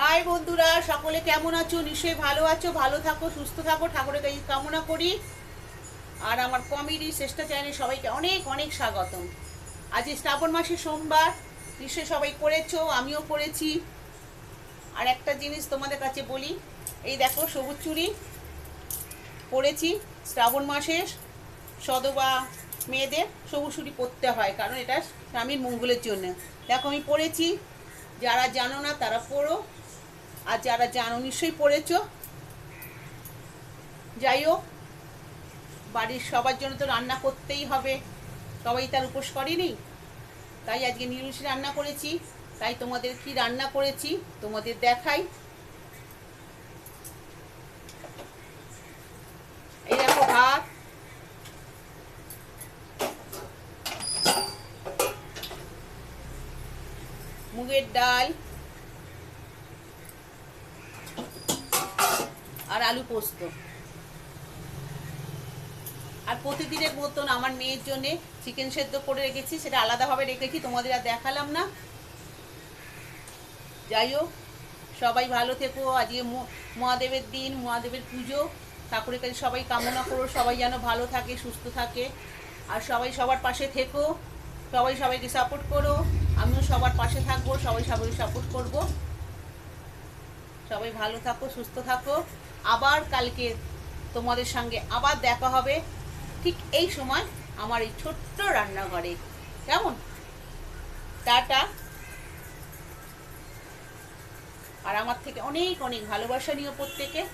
High বন্ধুরা, সকলে কেমন আছো? নিশ্চয়ই ভালো আছো, ভালো থাকো, সুস্থ থাকো, ঠাকুরের কাছে কামনা করি। আর আমার কমেডি চেষ্টা চ্যানেলে সবাইকে অনেক অনেক স্বাগতম। আজ শ্রাবণ মাসে সোমবার, নিশ্চয়ই সবাই করেছ, আমিও করেছি। আর একটা জিনিস তোমাদের কাছে বলি, এই দেখো সবুজ চুড়ি পরেছি শ্রাবণ মাসের, সদবা মেয়েদের সবুজ চুড়ি পরতে হয়, কারণ এটা স্বামীর মঙ্গলের জন্য। দেখো আমি পরেছি, যারা জানো না তারা পড়ো আর যারা জানো নিশ্চয়ই পড়েছ। যাই হোক, বাড়ির সবার জন্য তো রান্না করতেই হবে। সবাই তার উপোস করেনি? তাই আজকে নিরামিষ রান্না করেছি। তাই তোমাদের কি রান্না করেছি, তোমাদের দেখাই। এই দেখো ভাত। মুগের ডাল। আলু পোস্ত। আর প্রতিদিনের মতন আমার মেয়ের জন্য চিকেন সেদ্ধ করে রেখেছি, সেটা আলাদাভাবে রেখেছি, তোমাদের আর দেখালাম না। যাই হোক, সবাই ভালো থেকো, আজকে মহাদেবের দিন, মহাদেবের পুজো। ঠাকুরের কাছে সবাই কামনা করো, সবাই যেন ভালো থাকে, সুস্থ থাকে। আর সবাই সবার পাশে থেকো, সবাই সবাইকে সাপোর্ট করো। আমিও সবার পাশে থাকব, সবাই সবাই সাপোর্ট করব। সবাই ভালো থাকো, সুস্থ থাকো। আবার কালকে তোমাদের সঙ্গে আবার দেখা হবে। ঠিক এই সময় আমার এই ছোট্ট রান্নাঘরে। কেমন? টাটা। আর আমার থেকে অনেক অনেক ভালোবাসা নিও প্রত্যেকে।